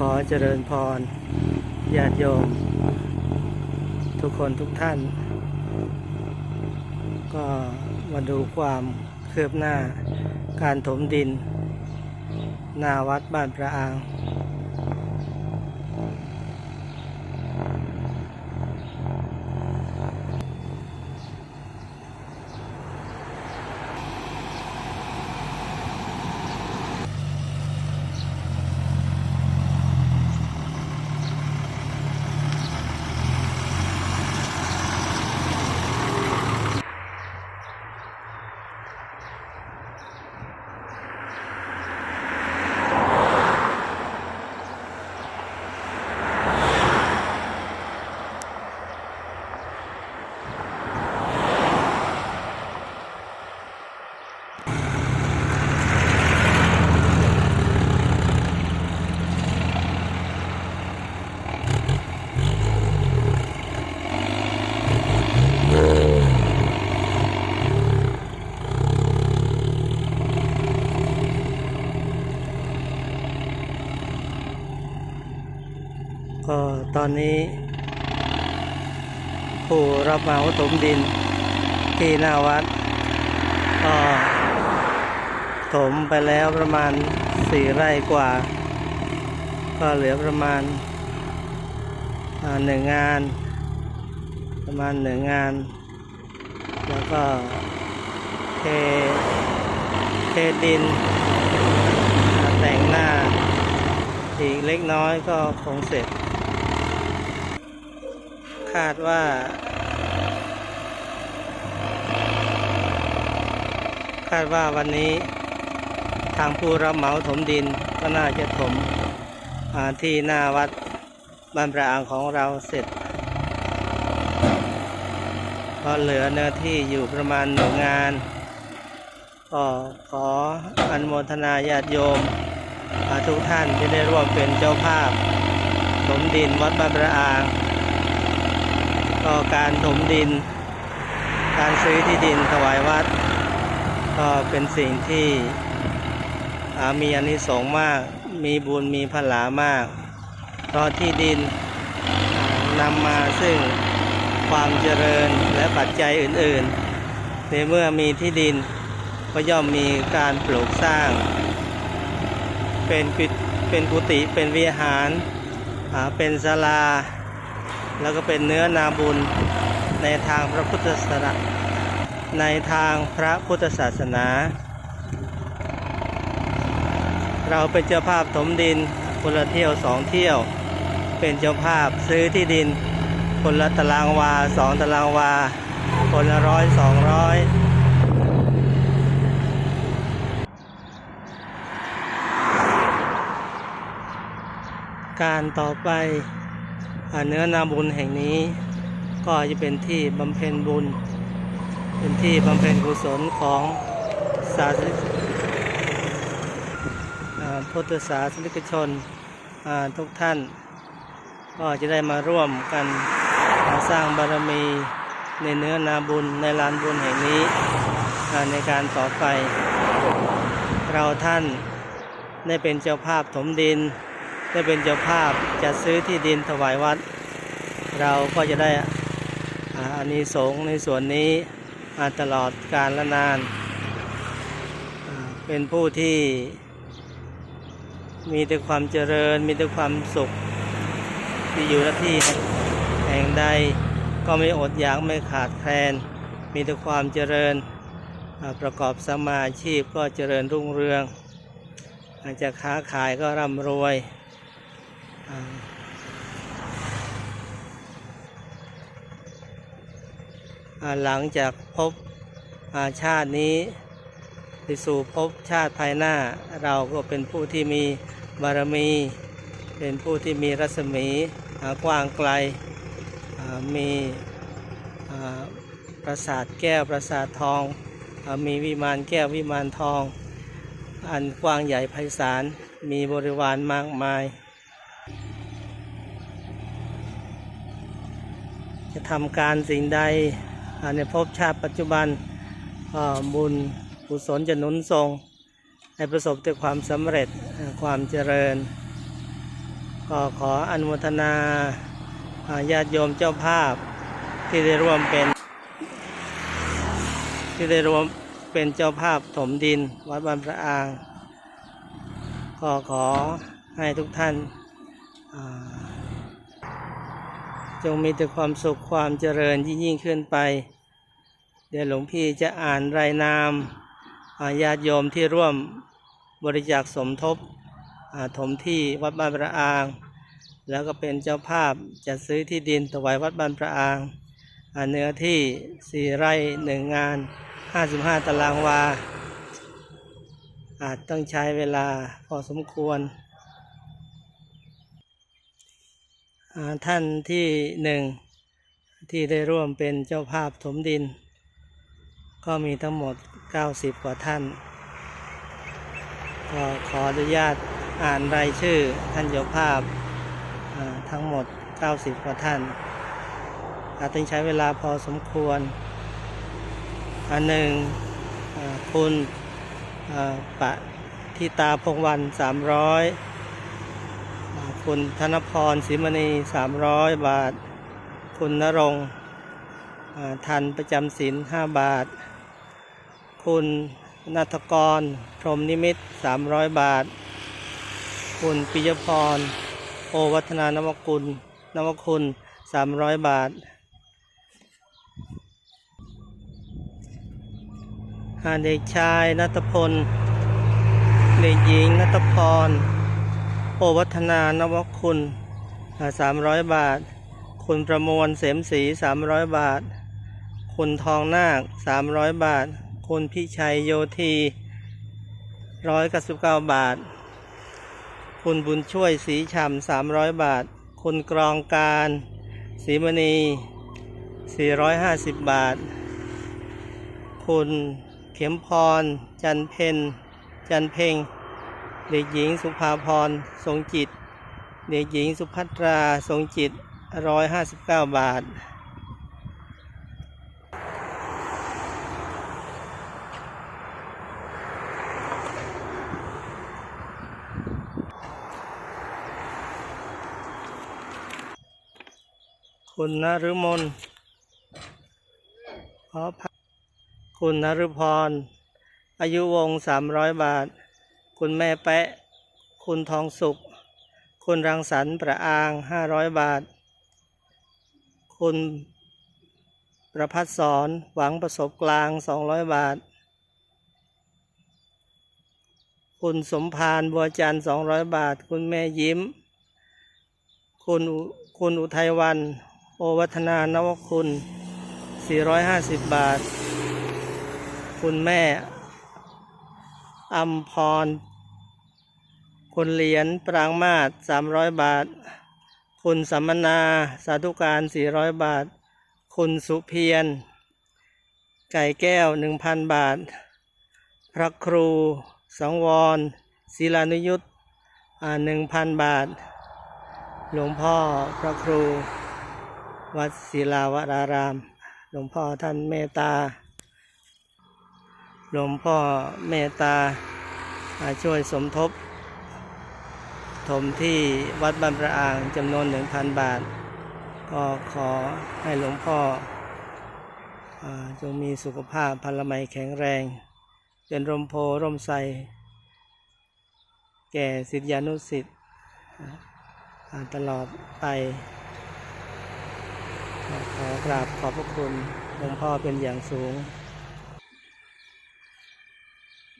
ขอเจริญพรญาติโยม ทุกคนทุกท่าน ก็มาดูความคืบหน้าการถมดิน หน้าวัดบ้านประอาง ก็ต อนนี้ ผู้รับเหมาถมดินที่หน้าวัด ก็ถมไปแล้วประมาณสี่ไร่กว่า ก็เหลือประมาณหนึ่งงาน ประมาณหนึ่งงาน แล้วก็เทเทดิน แต่งหน้าอีกเล็กน้อยก็คงเสร็จาดว่า คาดว่าวันนี้ทางผู้รับเหมาถมดินก็น่าจะถมที่หน้าวัดบ้านประอางของเราเสร็จก็เหลือเนื้อที่อยู่ประมาณหนึ่งงาน ก็ขออนุโมทนาญาติโยมอ่าทุกท่านที่ได้ร่วมเป็นเจ้าภาพถมดินวัดบ้านพระอาง ก็การถมดิน การซื้อที่ดินถวายวัด ก็เป็นสิ่งที่อ่ามีอานิสงส์มาก มีบุญมีพลามากเพราะที่ดินนำมาซึ่งความเจริญและปัจจัยอื่นๆ ในเมื่อมีที่ดินก็ย่อมมีการปลูกสร้าง เป็นเป็นกุฏิเป็นวิหาร เป็นศาลา แล้วก็เป็นเนื้อนาบุญในทางพระพุทธศาสนาในทางพระพุทธศาสนา เราเป็นเจ้าภาพถมดินคนละเที่ยวสองเที่ยว เป็นเจ้าภาพซื้อที่ดินคนละตารางวาสองตารางวา คนละร้อยสองร้อยการต่อไป เนื้อนาบุญแห่งนี้ ก็จะเป็นที่บำเพ็ญบุญ เป็นที่บำเพ็ญกุศลของศาสนพุทธศาสนิกชนทุกท่าน ก็จะได้มาร่วมกันสร้างบารมีในเนื้อนาบุญในลานบุญแห่งนี้ในการต่อไป เราท่านได้เป็นเจ้าภาพถมดิน ได้เป็นเจ้าภาพจัดซื้อที่ดินถวายวัด เราก็จะได้อานิสงส์ในส่วนนี้มาตลอดกาลและนาน เป็นผู้ที่มีแต่ความเจริญ มีแต่ความสุขที่อยู่ที่แห่งใดก็ไม่อดอยากไม่ขาดแคลน มีแต่ความเจริญประกอบสมาชีพก็เจริญรุ่งเรือง อาจจะค้าขายก็ร่ำรวย หลังจากพบาชาตินี้ไปสู่พบชาติภายหน้า เราก็เป็นผู้ที่มีบารมี เป็นผู้ที่มีรัศมีกว้างไกลมีปราสาทแก้วปราสาททองอมีวิมานแก้ววิมานทอง อันกว้างใหญ่ไพศาลมีบริวารมากมาย จะ ทำการสิ่งใดในภพชาติปัจจุบันบุญกุศลจะหนุนทรงให้ประสบแต่ความสำเร็จความเจริญ ก็ขออนุโมทนาญาติโยมเจ้าภาพที่ได้ร่วมเป็น ที่ได้ร่วมเป็นเจ้าภาพถมดินวัดบ้านพระอาง ก็ขอให้ทุกท่านา จงมีแต่ความสุขความเจริญยิ่งยิ่งขึ้นไป เดี๋ยวหลวงพี่จะอ่านรายนามอ่าญาติโยมที่ร่วมบริจาคสมทบอาถมที่วัดบ้านพระอางแล้วก็เป็นเจ้าภาพจัดซื้อที่ดินถวายวัดบ้านพระอางอเนื้อที่ 4 ไร่หนึ่งงาน 55 ตารางวา อาจต้องใช้เวลาพอสมควรอ่า ท่านที่หนึ่งที่ได้ร่วมเป็นเจ้าภาพถมดิน ก็มีทั้งหมด 90 กว่าท่าน ก็ขออนุญาตอ่านรายชื่อท่านเจ้าภาพทั้งหมด 90 กว่าท่าน อาจต้องใช้เวลาพอสมควร อันหนึ่งคุณปะทิตาพงวันสามร้อย คุณธนพรศรีมณีสามร้อยบาท คุณนรงทันประจำศิลห้าบาท คุณนัทกร พรมนิมิตสามร้อยบาท คุณปิยพร โอวัฒนานวกุลนวคุณสามร้อยบาทอ่าเด็กชายนัทพล เด็กหญิงนัทพร โอวัฒนานวคุณสามร้อยบาท คุณประมวลเสมศรีสามร้อยบาท คุณทองนาคสามร้อยบาท คุณพิชัยโยธีร้อยเก้าสิบเก้าบาท คุณบุญช่วยสีฉ่ำสามร้อยบาท คุณกรองการศรีมณีสี่ร้อยห้าสิบบาท คุณเข็มพร จันเพนจันเพง เด็กหญิงสุภาพรทรงจิต เด็กหญิงสุภัตราทรงจิตร้อยห้าสิบเก้าบาท คุณนฤมลขอพักคุณนฤพร อายุวงสามร้อยบาท คุณแม่แปะ คุณทองสุข คุณรังสรรค์ประอางห้าร้อยบาท คุณประพัฒสอนหวังประสบกลางสองร้อยบาท คุณสมพานบัวจันทร์สองร้อยบาท คุณแม่ยิ้ม คุณคุณอุทัยวัน โอวัฒนานวคุณ450บาท คุณแม่อัมพร คุณเหรียญปรางมาศ300บาท คุณสัมมนาสาธุการ400บาท คุณสุเพียร ไก่แก้ว1,000บาท พระครูสังวรศิลานุยุทธอ่า1,000บาท หลวงพ่อพระครู วัดศิลาวราราม หลวงพ่อท่านเมตตา หลวงพ่อเมตตาช่วยสมทบ ถมที่วัดบ้านพระอ่างจำนวนหนึ่งพันบาท ก็ขอให้หลวงพ่ออจงมีสุขภาพพลไมยแข็งแรง เป็นร่มโพร่มไทรแก่ศิษยานุศิษย์ตลอดไปขอขอกราบขอบพระคุณหลวงพ่อเป็นอย่างสูง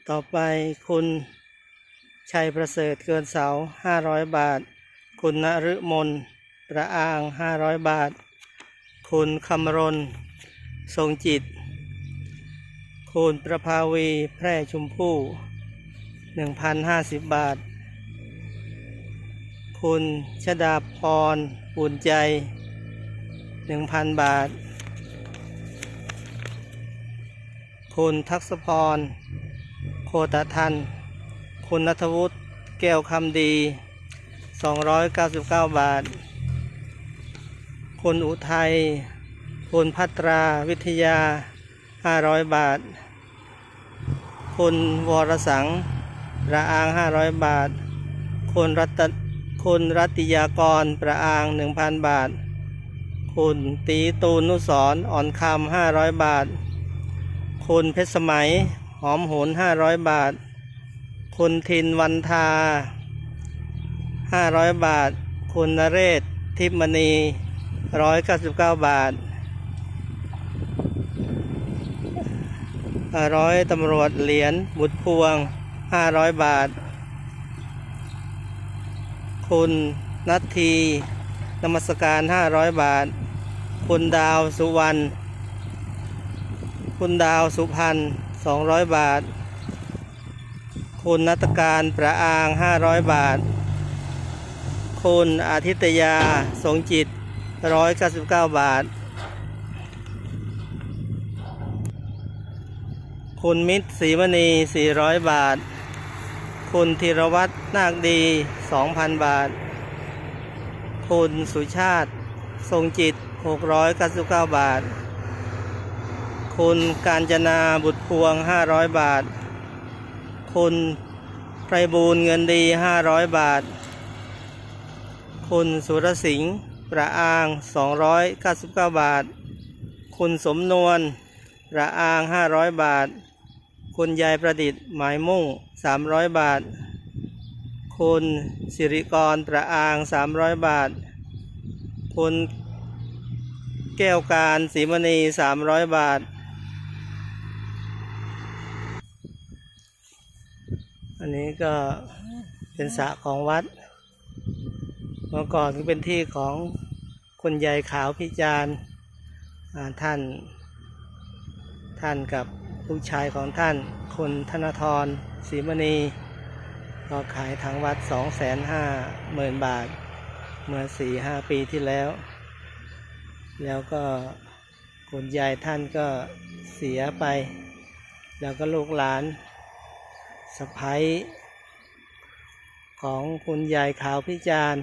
ต่อไปคุณ ชัยประเสริฐเกินเสาห้าร้อยบาท คุณนฤมลประอางห้าร้อยบาท คุณคำรณ ทรงจิต คุณประภาวีแพร่ชุมพู่หนึ่งพันห้าสิบบาท คุณชดาพรอุ่นใจ 1,000 บาท คุณทักษพร โคตทัน คุณนัทวุฒิแก้วคำดี 299 บาท คุณอุทัย คุณพัตราวิทยา 500 บาท คุณวรสังระอาง 500 บาท คุณรัตคุคุณรัติยากรประอาง 1,000 บาท คุณตีตูนนุสรอ่อนคำ500 บาท คุณเพชรสมัยหอมโหน500 บาท คุณทินวันทา 500 บาท คุณนเรศ ทิพมณี 199 บาท ร้อยตำรวจเหรียญบุตรพวง 500 บาท คุณนัททีนมัสการ 500 บาท คุณดาวสุวรรณ คุณดาวสุพันธ์200 บาท คุณนัตการประอาง 500 บาท คุณอาทิตยาสงจิต 199 บาท คุณมิตรศรีมณี 400 บาท คุณธีรวัตรนาคดี 2,000 บาท คุณสุชาติทรงจิต 699 บาท คุณกาญจนาบุตรพวง 500 บาท คุณไพรบูลย์เงินดี 500 บาท คุณสุรสิงห์ประอาง 299 บาท คุณสมนวลระอาง 500 บาท คุณยายประดิษฐ์หมายมุ่ง 300 บาท คุณสิริกรประอาง 300 บาท คุณแก้วการศรีมณี 300 บาท อันนี้ก็เป็นสระของวัด เมื่อก่อนก็เป็นที่ของคุณยายขาวพิจารณ์ท่าน ท่านกับลูกชายของท่านคุณธนทรศรีมณี ก็ขายถังวัดสองแสนห้าหมื่นบาท เมื่อสี่ห้าปีที่แล้ว แล้วก็คุณยายท่านก็เสียไป แล้วก็ลูกหลาน สะพ้ยของคุณยายขาวพิจารณ์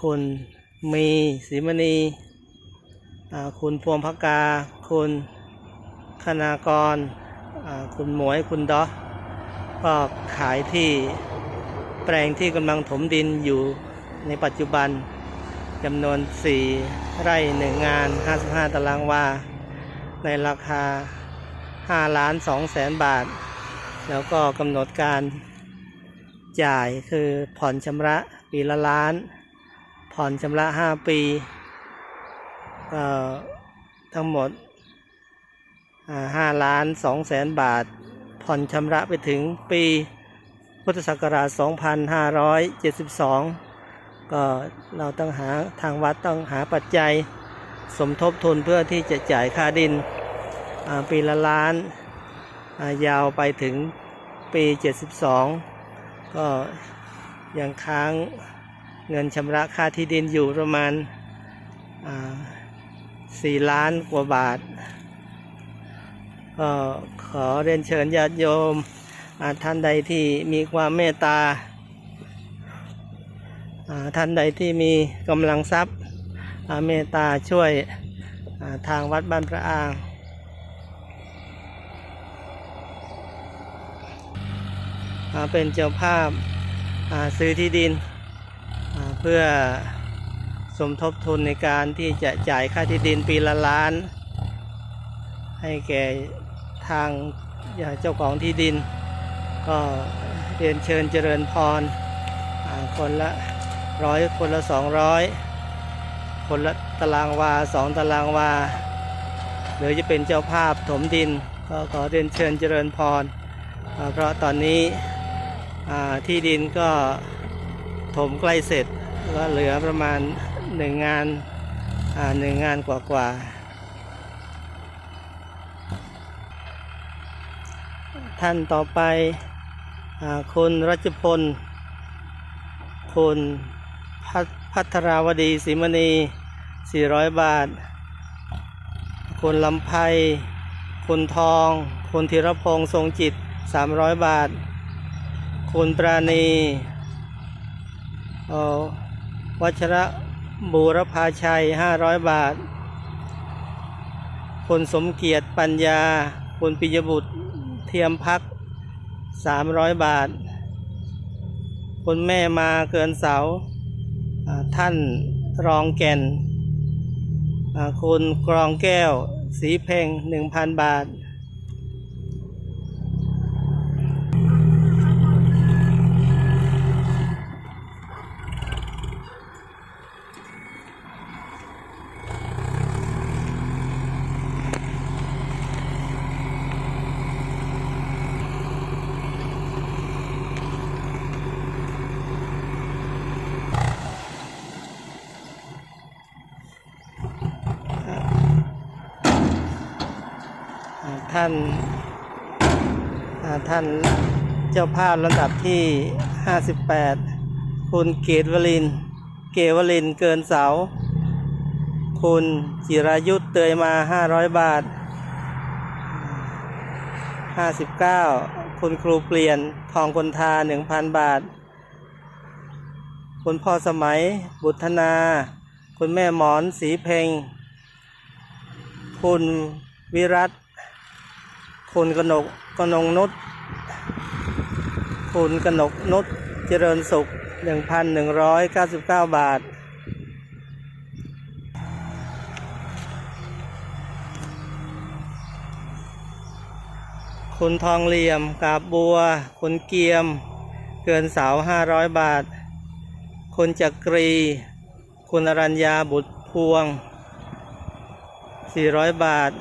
คุณมีศรีมณีคุณพวงพกา คุณคณากร คุณหมวย คุณดอก็ขายที่แปลงที่กำลังถมดินอยู่ในปัจจุบันจำนวน 4 ไร่หนึ่งงาน 55 ตารางวา ในราคา 5ล้าน2แสนบาท แล้วก็กำหนดการจ่ายคือผ่อนชำระปีละล้าน ผ่อนชำระ 5 ปีทั้งหมดห้าล้านสองแสนบาท ผ่อนชำระไปถึงปีพุทธศักราช 2572 ก็เราต้องหาทางวัดต้องหาปัจจัยสมทบทุนเพื่อที่จะจ่ายค่าดิน ปีละล้านยาวไปถึงปี 72 ก็ยังค้างเงินชำระค่าที่ดินอยู่ประมาณสี่ล้านกว่าบาท ก็ขอเรียนเชิญญาติโยมท่านใดที่มีความเมตตาท่านใดที่มีกำลังทรัพย์เมตตาช่วยทางวัดบ้านพระอาง อ่า เป็นเจ้าภาพาซื้อที่ดินเพื่อสมทบทุนในการที่จะจ่ายค่าที่ดินปีละล้าน ให้แก่ทางเจ้าของที่ดิน ก็เรียนเชิญเจริญพรคนละร้อยคนละสองร้อยคนละตารางวาสองตารางวา หรือจะเป็นเจ้าภาพถมดิน ก็ขอเรียนเชิญเจริญพร เพราะตอนนี้ ที่ดินก็ถมใกล้เสร็จก็เหลือประมาณหนึ่งงานหนึ่งงานกว่ากว่าท่านต่อไปอคุณรัชพล คุณพัทพัทราวดีศรีมณี 400 บาท คุณลำไพคุณทอง คุณธีรพงษ์ทรงจิต 300 บาท คุณปราณีอวัชระบูรพาชัย 500 บาท คุณสมเกียรติปัญญา คุณปิยบุตรเทียมพัก 300 บาท คุณแม่มาเกินเสา ท่านรองแก่น คุณกรองแก้ว สีเพ่งหนึ่งพันบาท ท่านท่านเจ้าภาพลำดับที่ 58 คุณเกตวลิน เกวลินเกินเสา คุณจิรายุทธเตยมา 500 บาท 59 คุณครูเปลี่ยนทองคนทา 1,000 บาท คุณพ่อสมัย บุตรธนา คุณแม่หมอนสีเพ็ง คุณวิรัต คุณกนกกนงนุชคุณกนกนุชเจริญสุข 1,199 บาท คุณทองเหลี่ยมกาบบัว คุณเกียม เกินเสา 500 บาท คุณจักรี คุณอรัญญาบุตรพวง 400 บาท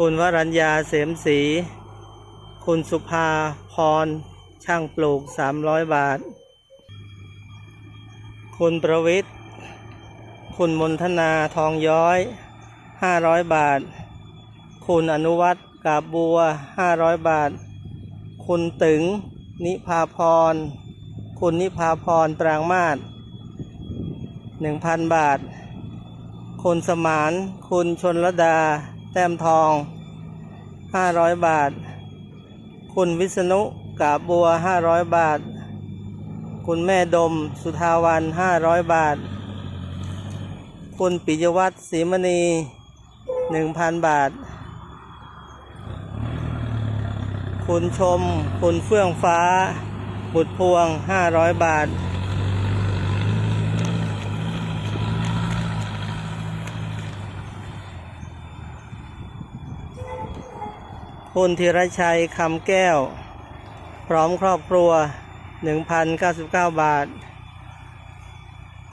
คุณวรัญญาเสมสีคุณสุภาพร ช่างปลูก 300 บาท คุณประวิทย์ คุณมนทนาทองย้อย 500 บาท คุณอนุวัตรกาบบัว 500 บาท คุณตึง นิพาพร คุณนิพาพร ปรางมาศ1,000 บาท คุณสมาน คุณชนรดา แต้มทอง 500 บาท คุณวิษณุกาบัว 500 บาท คุณแม่ดม สุทาวัน 500 บาท คุณปิยวัฒน์ศรีมณี 1,000 บาท คุณชม คุณเฟื่องฟ้า บุตรพวง 500 บาท คุณธีรชัยคำแก้ว พร้อมครอบครัว 1,099 บาท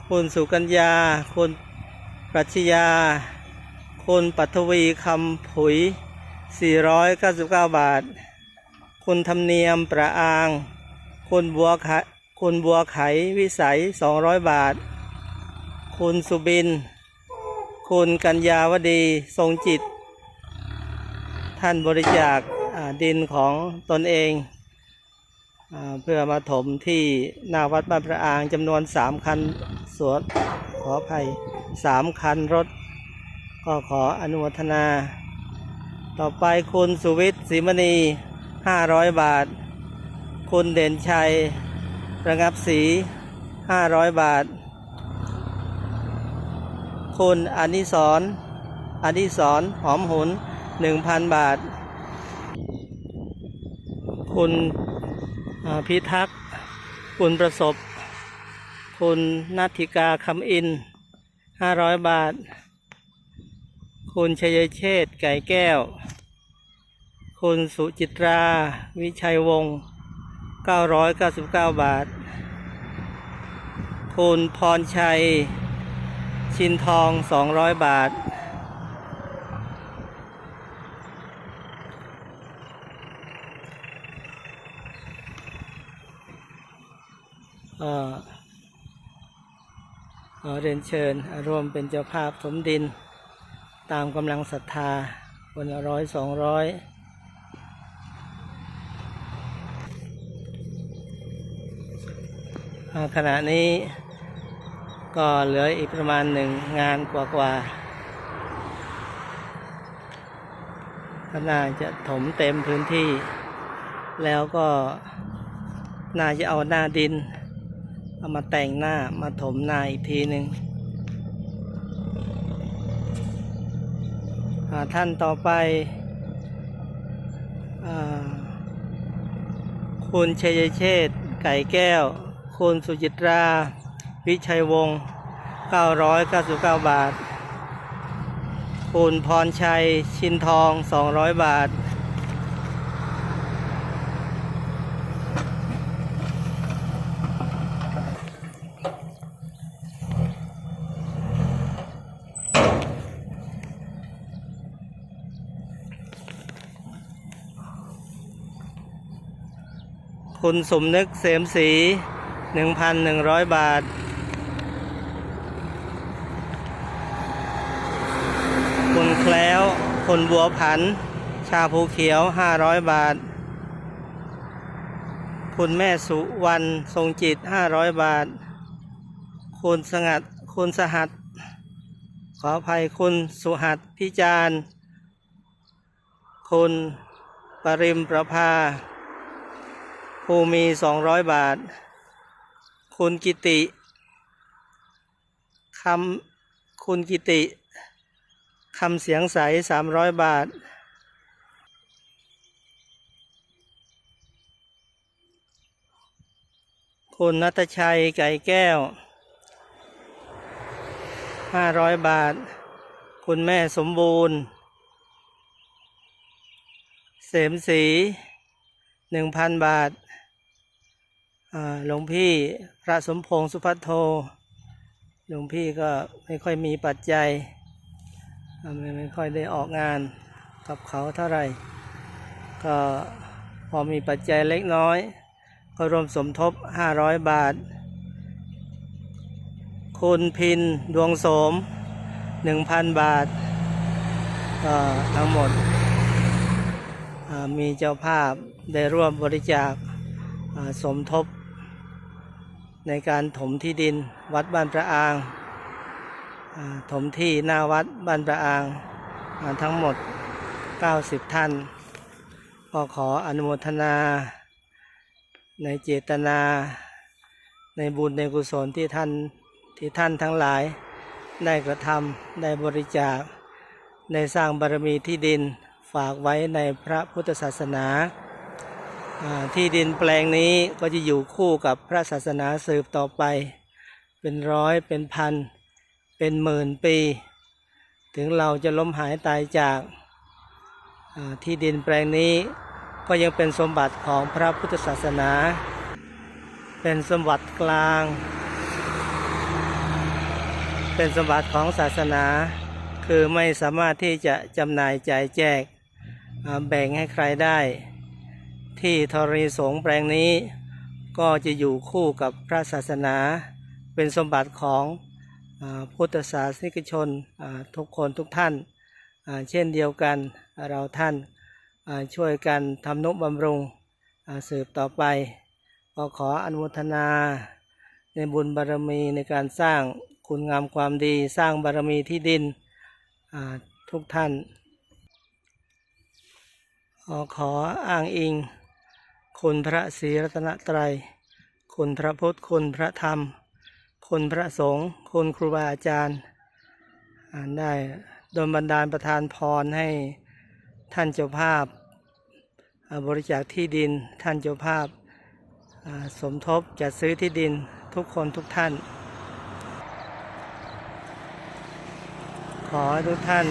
คุณสุกัญญา คุณปรัชญา คุณปัทวีคำผุย 499 บาท คุณธรรมเนียมประอาง คุณบัวไขคุณบัวไขวิสัย 200 บาท คุณสุบิน คุณกัญญาวดี ทรงจิต ท่านบริจาคดินของตนเองอเพื่อมาถมที่หน้าวัดบ้านพระอางจำนวนสามคันสวนขออภัยสามคันรถ ก็ขออนุโมทนา ต่อไปคุณสุวิทย์ศรีมณีห้าร้อยบาท คุณเด่นชัย ระงับสีห้าร้อยบาท คุณอนิสรอนิสรหอมหุน หนึ่งพันบาท คุณพิทักษ์คุณประสบ คุณนัทธิกาคำอินห้าร้อยบาท คุณชัยเชษไก่แก้ว คุณสุจิตรา วิชัยวงศ์999 บาท คุณพรชัย ชินทอง 200 บาท เอ่อขอเรียนเชิญร่วมเป็นเจ้าภาพสมดิน ตามกำลังศรัทธาคนละร้อยสองร้อยขณะนี้ก็เหลืออีกประมาณหนึ่งงานกว่าๆก็น่าจะถมเต็มพื้นที่ แล้วก็น่าจะเอาหน้าดิน เอามาแต่งหน้ามาถมหน้าอีกทีหนึ่งอ่าท่านต่อไปอคุณชัยเชษฐ์ไก่แก้ว คุณสุจิตรา วิชัยวงศ์999 บาท คุณพรชัย ชินทอง 200 บาท คุณสมนึกเสมสี1,100 บาท คุณแคล้วคนบัวผัน ชาภูเขียว 500 บาท คุณแม่สุวรรณทรงจิต 500 บาท คุณสงัด คุณสหัส ขออภัยคุณสุหัสพิจารณ์คุณปริมประภา ภูมี 200 บาท คุณกิติคำคุณกิติคำเสียงใส 300 บาท คุณนัตชัยไก่แก้ว 500 บาท คุณแม่สมบูรณ์ เสมสี 1,000 บาทอ่า หลวงพี่พระสมพงษ์สุพัทโท หลวงพี่ก็ไม่ค่อยมีปัจจัยไม่ค่อยได้ออกงานกับเขาเท่าไหร่ ก็พอมีปัจจัยเล็กน้อย ก็รวมสมทบ 500 บาท คุณพินดวงโสม 1,000 บาท ก็ทั้งหมด มีเจ้าภาพได้ร่วมบริจาคสมทบ ในการถมที่ดินวัดบ้านพระอางถมที่หน้าวัดบ้านพระอางอ่าทั้งหมด 90 ท่าน ก็ขออนุโมทนา ในเจตนา ในบุญในกุศลที่ท่านที่ท่านทั้งหลาย ได้กระทำได้บริจาค ได้สร้างบารมีที่ดินฝากไว้ในพระพุทธศาสนา ที่ดินแปลงนี้ก็จะอยู่คู่กับพระศาสนาสืบต่อไป เป็นร้อยเป็นพัน เป็นหมื่นปี ถึงเราจะล้มหายตายจากที่ดินแปลงนี้ก็ยังเป็นสมบัติของพระพุทธศาสนา เป็นสมบัติกลาง เป็นสมบัติของศาสนา คือไม่สามารถที่จะจำหน่ายจ่ายแจกแบ่งให้ใครได้ ที่ธรณีสงแปลงนี้ ก็จะอยู่คู่กับพระศาสนาเป็นสมบัติของอพุทธศาสนิกชนทุกคนทุกท่าน เช่นเดียวกันเราท่านช่วยกันทำนุบำรุงสืบต่อไป ก็ขออนุทนา ในบุญบารมีในการสร้างคุณงามความดีสร้างบารมีที่ดินทุกท่านขอขออ้างอิง คุณพระศรีรัตนตรัยคุณพระพุทธคุณพระธรรมคุณพระสงฆ์คุณครูบาอาจารย์ อ่านได้โดนบันดาลประทานพรให้ท่านเจ้าภาพ บริจาคที่ดิน ท่านเจ้าภาพสมทบจัดซื้อที่ดินทุกคนทุกท่าน ขอให้ทุกท่าน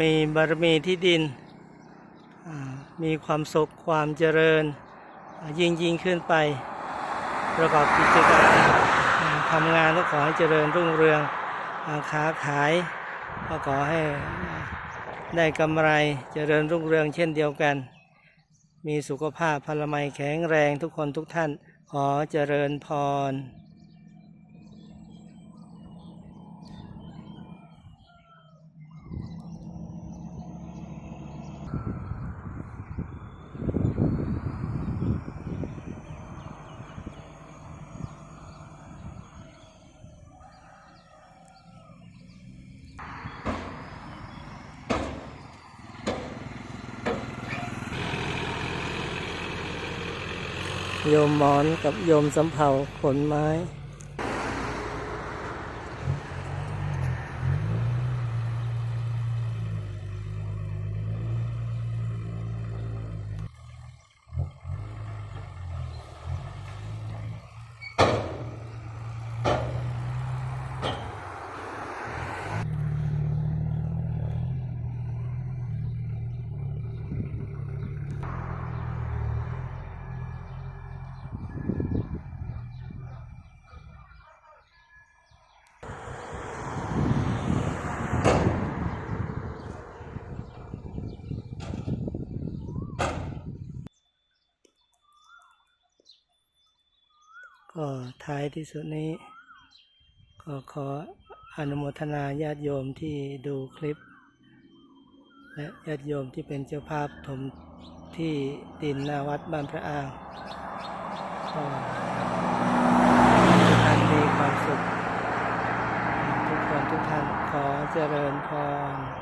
มีบารมีที่ดิน มีความสุขความเจริญ ยิ่งยิ่งขึ้นไป ประกอบกิจการทำงานก็ขอให้เจริญรุ่งเรืองค้าขายก็ขอให้ได้กำไรเจริญรุ่งเรืองเช่นเดียวกัน มีสุขภาพพลามัยแข็งแรงทุกคนทุกท่านขอเจริญพร โยมหมอนกับโยมสำเภาขนไม้ ก็ท้ายที่สุดนี้ ก็ขออนุโมทนาญาติโยมที่ดูคลิป และญาติโยมที่เป็นเจ้าภาพถมที่ดินนาวัดบ้านพระอางก็ทุกท่านมีความสุข ทุกคนทุกท่านขอเจริญพร